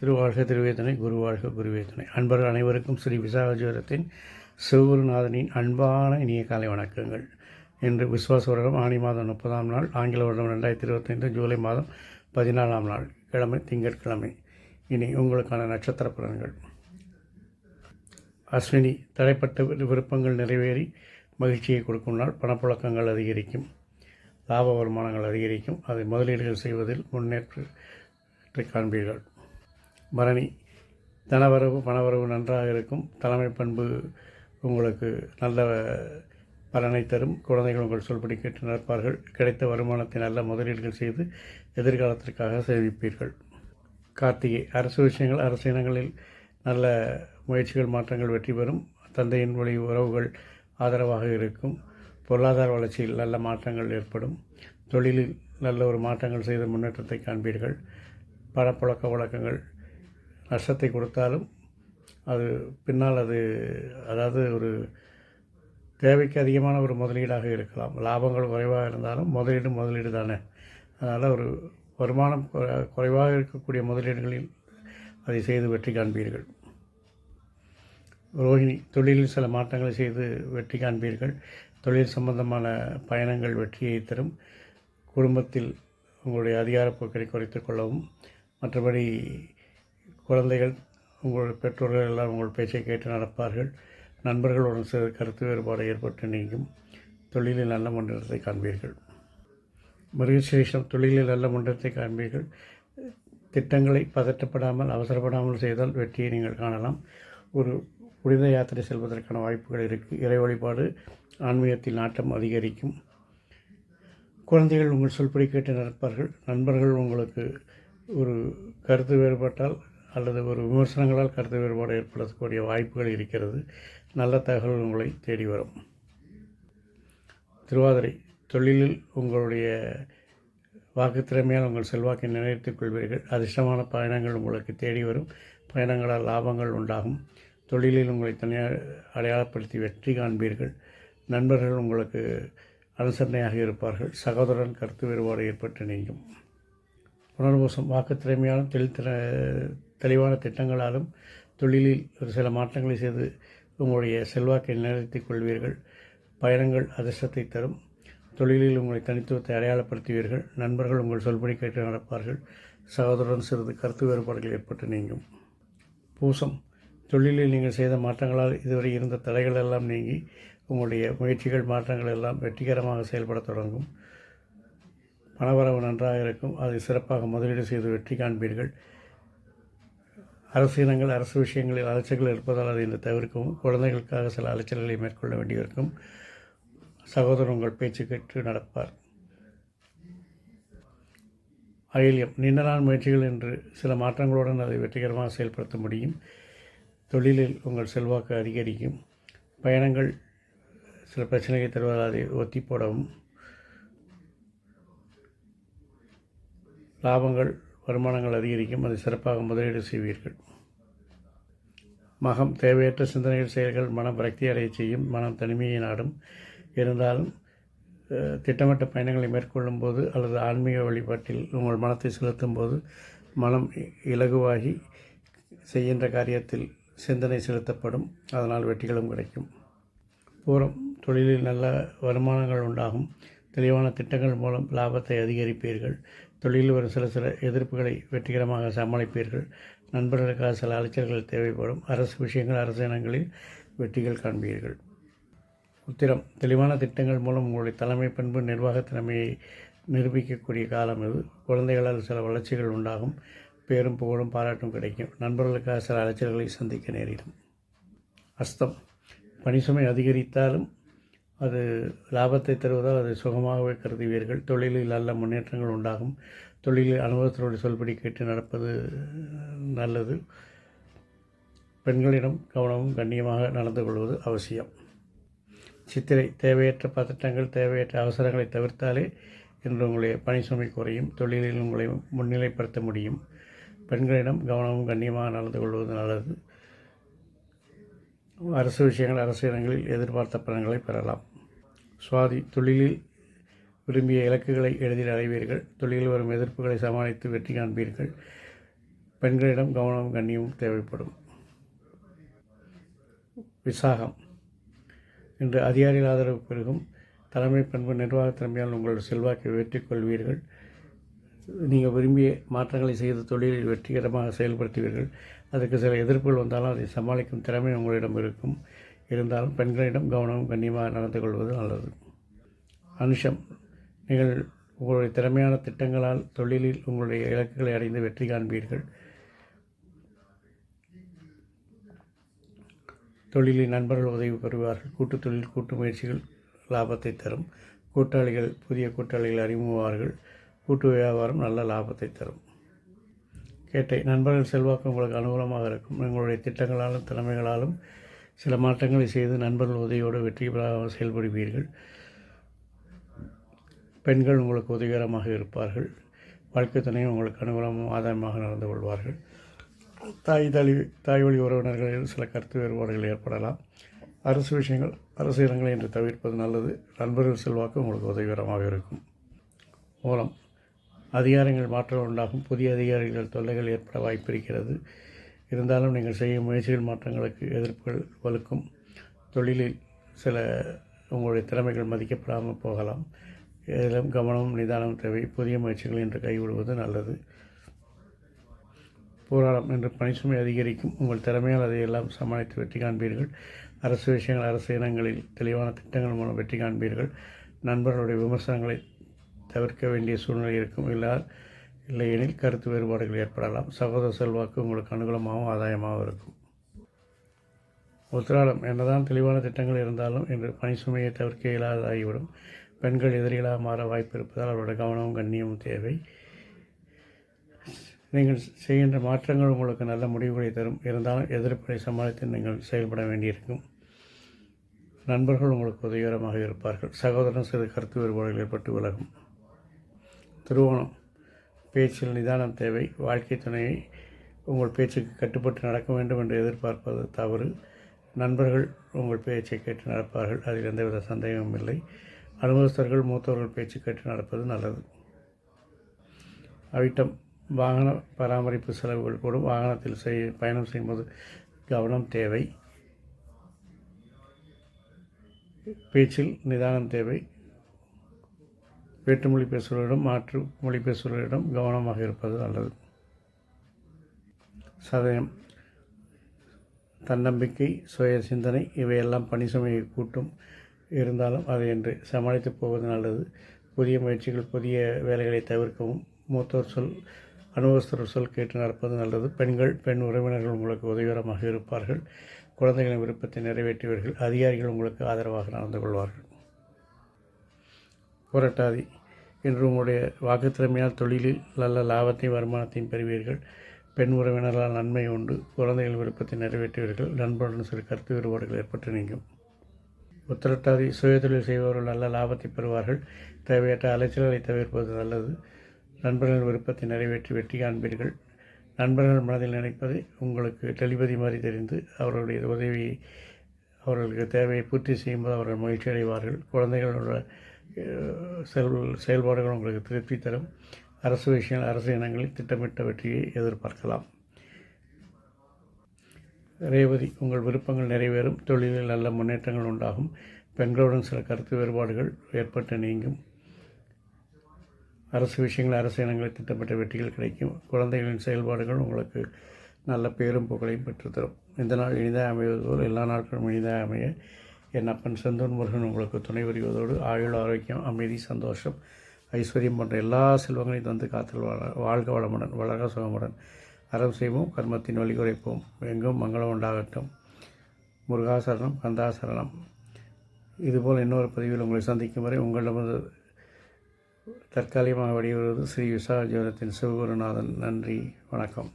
திருவாழ்க திருவேதனை குருவாழ்க குருவேதனை. அன்பர்கள் அனைவருக்கும் ஸ்ரீ விசாகஜோரத்தின் சிவகுருநாதனின் அன்பான இனிய காலை வணக்கங்கள். இன்று விஸ்வாச வருடம் ஆணி மாதம் முப்பதாம் நாள் ஆங்கில வருடம் ரெண்டாயிரத்தி இருபத்தைந்து ஜூலை மாதம் பதினாலாம் நாள் கிழமை திங்கட்கிழமை. இனி உங்களுக்கான நட்சத்திர பலன்கள். அஸ்வினி தடைப்பட்ட விரு- விருப்பங்கள் நிறைவேறி மகிழ்ச்சியை கொடுக்கும் நாள். பணப்புழக்கங்கள் அதிகரிக்கும். லாப வருமானங்கள் அதிகரிக்கும். அதை முதலீடுகள் செய்வதில் முன்னேற்றத்தை காண்பீர்கள். பரணி தனவரவு பணவரவு நன்றாக இருக்கும். தலைமை பண்பு உங்களுக்கு நல்ல பலனை தரும். குழந்தைகள் உங்கள் சொல்படி கேட்டு நடப்பார்கள். கிடைத்த வருமானத்தை நல்ல முதலீடுகள் செய்து எதிர்காலத்திற்காக சேமிப்பீர்கள். கார்த்திகை அரசு விஷயங்கள் அரசு இனங்களில் நல்ல முயற்சிகள் மாற்றங்கள் வெற்றி பெறும். தந்தையின் வழி உறவுகள் ஆதரவாக இருக்கும். பொருளாதார வளர்ச்சியில் நல்ல மாற்றங்கள் ஏற்படும். தொழிலில் நல்ல ஒரு மாற்றங்கள் செய்த முன்னேற்றத்தை காண்பீர்கள். பணப்புழக்க வழக்கங்கள் நஷ்டத்தை கொடுத்தாலும் அது பின்னால் அது அதாவது ஒரு தேவைக்கு அதிகமான ஒரு முதலீடாக இருக்கலாம். லாபங்கள் குறைவாக இருந்தாலும் முதலீடு முதலீடு தானே. அதனால் ஒரு வருமானம் குறை- குறைவாக இருக்கக்கூடிய முதலீடுகளில் அதை செய்து வெற்றி காண்பீர்கள். ரோஹிணி தொழிலில் சில மாற்றங்களை செய்து வெற்றி காண்பீர்கள். தொழில் சம்பந்தமான பயணங்கள் வெற்றியை தரும். குடும்பத்தில் உங்களுடைய அதிகாரப்போக்கை குறைத்து கொள்ளவும். மற்றபடி குழந்தைகள் உங்களுடைய பெற்றோர்கள் எல்லாம் உங்கள் பேச்சை கேட்டு நடப்பார்கள். நண்பர்களுடன் சிறு கருத்து வேறுபாடு ஏற்பட்டு நீங்கும். தொழிலில் நல்ல முன்னேற்றத்தை காண்பீர்கள். மிருகசீரிஷம் தொழிலில் நல்ல முன்னேற்றத்தை காண்பீர்கள். திட்டங்களை பதட்டப்படாமல் அவசரப்படாமல் செய்தால் வெற்றியை நீங்கள் காணலாம். ஒரு புனித யாத்திரை செல்வதற்கான வாய்ப்புகள் இருக்குது இறை வழிபாடு ஆன்மீகத்தில் நாட்டம் அதிகரிக்கும். குழந்தைகள் உங்கள் சொல்படி கேட்டு நடப்பார்கள். நண்பர்கள் உங்களுக்கு ஒரு கருத்து வேறுபட்டால் அல்லது ஒரு விமர்சனங்களால் கருத்து வேறுபாடு ஏற்படக்கூடிய வாய்ப்புகள் இருக்கிறது. நல்ல தகவல் உங்களை தேடி வரும். திருவாதிரை தொழிலில் உங்களுடைய வாக்குத்திறமையால் உங்கள் செல்வாக்கை நிலைநிறுத்திக் கொள்வீர்கள். அதிர்ஷ்டமான பயணங்கள் உங்களுக்கு தேடி வரும். பயணங்களால் லாபங்கள் உண்டாகும். தொழிலில் உங்களை தனியாக அடையாளப்படுத்தி வெற்றி காண்பீர்கள். நண்பர்கள் உங்களுக்கு அனுசரணையாக இருப்பார்கள். சகோதரன் கருத்து வேறுபாடு ஏற்பட்டு நீங்கும். புனர்வசம் வாக்குத்திறமையாலும் தெளித்திற தெளிவான திட்டங்களாலும் தொழிலில் ஒரு சில மாற்றங்களை செய்து உங்களுடைய செல்வாக்கை நிலைநிறுத்திக் கொள்வீர்கள். பயணங்கள் அதிர்ஷ்டத்தை தரும். தொழிலில் உங்களை தனித்துவத்தை அடையாளப்படுத்துவீர்கள். நண்பர்கள் உங்கள் சொல்படி கேட்டு நடப்பார்கள். சகோதரன் சிறிது கருத்து வேறுபாடுகள் ஏற்பட்டு நீங்கும். பூசம் தொழிலில் நீங்கள் செய்த மாற்றங்களால் இதுவரை இருந்த தடைகள் எல்லாம் நீங்கி உங்களுடைய முயற்சிகள் மாற்றங்கள் எல்லாம் வெற்றிகரமாக செயல்படத் தொடங்கும். பணவரவு நன்றாக இருக்கும். அதை சிறப்பாக முதலீடு செய்து வெற்றி காண்பீர்கள். அரசு இனங்கள் அரசு விஷயங்களில் அலைச்சல்கள் இருப்பதால் அதை இந்த தவிர்க்கவும். குழந்தைகளுக்காக சில அலைச்சல்களை மேற்கொள்ள வேண்டியிருக்கும். சகோதரர் உங்கள் பேச்சு கேட்டு நடப்பார். அகிலியம் நீண்ட நாள் முயற்சிகள் என்று சில மாற்றங்களுடன் அதை வெற்றிகரமாக செயல்படுத்த முடியும். தொழிலில் உங்கள் செல்வாக்கு அதிகரிக்கும். பயணங்கள் சில பிரச்சனைகளை தருவதால் அதை ஒத்தி போடவும். லாபங்கள் வருமானங்கள் அதிகரிக்கும். அதை சிறப்பாக முதலீடு செய்வீர்கள். மகம் தேவையற்ற சிந்தனைகள் செயல்கள் மனம் விரக்தி அடைய செய்யும். மனம் தனிமையை நாடும். இருந்தாலும் திட்டமிட்ட பயணங்களை மேற்கொள்ளும் போது அல்லது ஆன்மீக வழிபாட்டில் உங்கள் மனத்தை செலுத்தும் போது மனம் இ- இலகுவாகி செய்கின்ற காரியத்தில் சிந்தனை செலுத்தப்படும். அதனால் வெற்றிகளும் கிடைக்கும். பூரம் தொழிலில் நல்ல வருமானங்கள் உண்டாகும். தெளிவான திட்டங்கள் மூலம் லாபத்தை அதிகரிப்பீர்கள். தொழிலில் வரும் சில சில எதிர்ப்புகளை வெற்றிகரமாக சமாளிப்பீர்கள். நண்பர்களுக்காக சில அலைச்சல்கள் தேவைப்படும். அரசு விஷயங்கள் அரசு இனங்களில் வெற்றிகள் காண்பீர்கள். உத்திரம் தெளிவான திட்டங்கள் மூலம் உங்களுடைய தலைமை பண்பு நிர்வாக திறமையை நிரூபிக்கக்கூடிய காலம் இது. குழந்தைகளால் சில வளர்ச்சிகள் உண்டாகும். பேரும் புகழும் பாராட்டும் கிடைக்கும். நண்பர்களுக்காக சில அலைச்சல்களை சந்திக்க நேரிடும். அஸ்தம். பணிசுமை அதிகரித்தாலும் அது லாபத்தை தருவதால் அதை சுகமாகவே கருதுவீர்கள். தொழிலில் நல்ல முன்னேற்றங்கள் உண்டாகும். தொழிலில் அனுபவத்தோடு சொல்படி கேட்டு நடப்பது நல்லது. பெண்களிடம் கவனமும் கண்ணியமாக நடந்து கொள்வது அவசியம். சித்திரை தேவையற்ற பதட்டங்கள் தேவையற்ற அவசரங்களை தவிர்த்தாலே இன்று உங்களுடைய பணி சுமை குறையும். தொழிலில் உங்களை முன்னிலைப்படுத்த முடியும். பெண்களிடம் கவனமும் கண்ணியமாக நடந்து கொள்வது நல்லது. அரசு விஷயங்கள் அரசு இடங்களில் எதிர்பார்த்த பலன்களை பெறலாம். சுவாதி தொழிலில் விரும்பிய இலக்குகளை எளிதில் அடைவீர்கள். தொழிலில் வரும் எதிர்ப்புகளை சமாளித்து வெற்றி காண்பீர்கள். பெண்களிடம் கவனமும் கண்ணியமும் தேவைப்படும். விசாகம். இன்று அதிகாரிகள் ஆதரவு பெருகும். தலைமை பண்பு நிர்வாக திறமையால் உங்கள் செல்வாக்கை வெற்றிக் கொள்வீர்கள். நீங்கள் விரும்பிய மாற்றங்களை செய்து தொழிலில் வெற்றிகரமாக செயல்படுத்துவீர்கள். அதற்கு சில எதிர்ப்புகள் வந்தாலும் அதை சமாளிக்கும் திறமை உங்களிடம் இருக்கும். இருந்தாலும் பெண்களிடம் கவனம் கண்ணியமாக நடந்து கொள்வது நல்லது. அனுஷம் நீங்கள் உங்களுடைய திறமையான திட்டங்களால் தொழிலில் உங்களுடைய இலக்குகளை அடைந்து வெற்றி காண்பீர்கள். தொழிலில் நண்பர்கள் உதவி பெறுவார்கள். கூட்டுத் தொழில் கூட்டு முயற்சிகள் லாபத்தை தரும். கூட்டாளிகள் புதிய கூட்டாளிகள் அறிமுகவார்கள் கூட்டு வியாபாரம் நல்ல லாபத்தை தரும். கேட்டை நண்பர்கள் செல்வாக்கு உங்களுக்கு அனுகூலமாக இருக்கும். உங்களுடைய திட்டங்களாலும் திறமைகளாலும் சில மாற்றங்களை செய்து நண்பர்கள் உதவியோடு வெற்றி பெறாமல் செயல்படுவீர்கள். பெண்கள் உங்களுக்கு உதவிகரமாக இருப்பார்கள். வாழ்க்கை துணையும் உங்களுக்கு அனுகூலமும் ஆதாயமாக நடந்து கொள்வார்கள். தாய் தழி தாய் வழி உறவினர்களில் சில கருத்து வேறுபாடுகள் ஏற்படலாம். அரசு விஷயங்கள் அரசு இடங்களை என்று தவிர்ப்பது நல்லது. நண்பர்கள் செல்வாக்கு உங்களுக்கு உதவிகரமாக இருக்கும். மூலம் அதிகாரங்கள் மாற்றம் உண்டாகும். புதிய அதிகாரிகள் தொல்லைகள் ஏற்பட வாய்ப்பிருக்கிறது. இருந்தாலும் நீங்கள் செய்யும் முயற்சிகள் மாற்றங்களுக்கு எதிர்ப்புகள் வலுக்கும். தொழிலில் சில உங்களுடைய திறமைகள் மதிக்கப்படாமல் போகலாம். இதிலும் கவனமும் நிதானம் தேவை. புதிய முயற்சிகள் என்று கைவிடுவது நல்லது. போராடம் என்று பணிசுமை அதிகரிக்கும். உங்கள் திறமையால் அதையெல்லாம் சமாளித்து வெற்றி காண்பீர்கள். அரசு விஷயங்கள் அரசு இனங்களில் தெளிவான திட்டங்கள் மூலம் வெற்றி காண்பீர்கள். நண்பர்களுடைய விமர்சனங்களை தவிர்க்க வேண்டிய சூழ்நிலை இருக்கும். இல்லை இல்லையெனில் கருத்து வேறுபாடுகள் ஏற்படலாம். சகோதர செல்வாக்கு உங்களுக்கு அனுகூலமாகவும் ஆதாயமாகவும் இருக்கும். உத்திராடம். என்னதான் தெளிவான திட்டங்கள் இருந்தாலும் இன்று பணி சுமையை தவிர்க்க இயலாததாகிவிடும் பெண்கள் எதிரிகளாக மாற வாய்ப்பு இருப்பதால் அவருடைய கவனமும் கண்ணியமும் தேவை. நீங்கள் செய்கின்ற மாற்றங்கள் உங்களுக்கு நல்ல முடிவுகளை தரும். இருந்தாலும் எதிர்ப்பை சமாளித்து நீங்கள் செயல்பட வேண்டியிருக்கும். நண்பர்கள் உங்களுக்கு உதவிகரமாக இருப்பார்கள். சகோதரன் சிறு கருத்து வேறுபாடுகள் ஏற்பட்டு விலகும். திருவோணம். பேச்சில் நிதானம் தேவை. வாழ்க்கை துணையை உங்கள் பேச்சுக்கு கட்டுப்பட்டு நடக்க வேண்டும் என்று எதிர்பார்ப்பது தவறு. நண்பர்கள் உங்கள் பேச்சை கேட்டு நடப்பார்கள். அதில் எந்தவித சந்தேகமும் இல்லை. அனுபவஸ்தர்கள் மூத்தவர்கள் பேச்சு கேட்டு நடப்பது நல்லது. அவிட்டம். வாகன பராமரிப்பு செலவுகள் கூட வாகனத்தில் செய் பயணம் செய்யும்போது கவனம் தேவை. பேச்சில் நிதானம் தேவை. வேற்றுமொழி பேசுபவர்களிடம் மாற்று மொழி பேசுபவர்களிடம் கவனமாக இருப்பது நல்லது. சதயம் தன்னம்பிக்கை சுய சிந்தனை இவையெல்லாம் பணி சுமையை கூட்டும். இருந்தாலும் அதை என்று சமாளித்து போவது நல்லது. புதிய முயற்சிகள் புதிய வேலைகளை தவிர்க்கவும். மூத்தோர் சொல் அனுபவஸ்தர் சொல் கேட்டு நடப்பது நல்லது. பெண்கள் பெண் உறவினர்கள் உங்களுக்கு உதவிகரமாக இருப்பார்கள். குழந்தைகளின் விருப்பத்தை நிறைவேற்றுவீர்கள். அதிகாரிகள் உங்களுக்கு ஆதரவாக நடந்து கொள்வார்கள். புரட்டாதி இன்று உங்களுடைய வாக்குத்திறமையால் தொழிலில் நல்ல லாபத்தையும் வருமானத்தையும் பெறுவீர்கள். பெண் உறவினர்களால் நன்மை உண்டு. குழந்தைகள் விருப்பத்தை நிறைவேற்றுவீர்கள். நண்பருடன் சில கருத்து வேறுபாடுகள் ஏற்பட்டு நீங்கும். உத்திரட்டாதி சுயதொழில் செய்பவர்கள் நல்ல லாபத்தை பெறுவார்கள். தேவையற்ற அலைச்சல்களை தவிர்ப்பது நல்லது. நண்பர்கள் விருப்பத்தை நிறைவேற்றி வெற்றி காண்பீர்கள். நண்பர்கள் மனதில் நினைப்பது உங்களுக்கு டெலிபதி மாதிரி தெரிந்து அவர்களுடைய உதவியை அவர்களுக்கு தேவையை பூர்த்தி செய்யும்போது அவர்கள் மகிழ்ச்சி அடைவார்கள் குழந்தைகளோட செயல் செயல்பாடுகள் உங்களுக்கு திருப்தி தரும். அரசு விஷயங்கள் அரசு இனங்களில் திட்டமிட்ட வெற்றியை எதிர்பார்க்கலாம். ரேவதி உங்கள் விருப்பங்கள் நிறைவேறும். தொழிலில் நல்ல முன்னேற்றங்கள் உண்டாகும். பெண்களுடன் சில கருத்து வேறுபாடுகள் ஏற்பட்டு நீங்கும். அரசு விஷயங்கள் அரசு இனங்களில் திட்டமிட்ட வெற்றிகள் கிடைக்கும். குழந்தைகளின் செயல்பாடுகள் உங்களுக்கு நல்ல பேரும் புகழையும் பெற்றுத்தரும். இந்த நாள் இனிதாக அமைவது போல் எல்லா நாட்களும் இனிதாக அமைய என் அப்பன் செந்தூர் முருகன் உங்களுக்கு துணை புரிவதோடு ஆயுள் ஆரோக்கியம் அமைதி சந்தோஷம் ஐஸ்வர்யம் போன்ற எல்லா செல்வங்களையும் தந்து காத்தல் வாழ வாழ்க வளமுடன் வளர சுகமுடன். அறம் செய்வோம் கர்மத்தின் வழி குறைப்போம். எங்கும் மங்களம் உண்டாகட்டும். முருகாசரணம் கந்தாசரணம். இதுபோல் இன்னொரு பதிவில் உங்களை சந்திக்கும் வரை உங்களிடமிருந்து தற்காலிகமாக வெளிவருவது ஸ்ரீ விசாகஜீவனத்தின் சிவகுருநாதன். நன்றி வணக்கம்.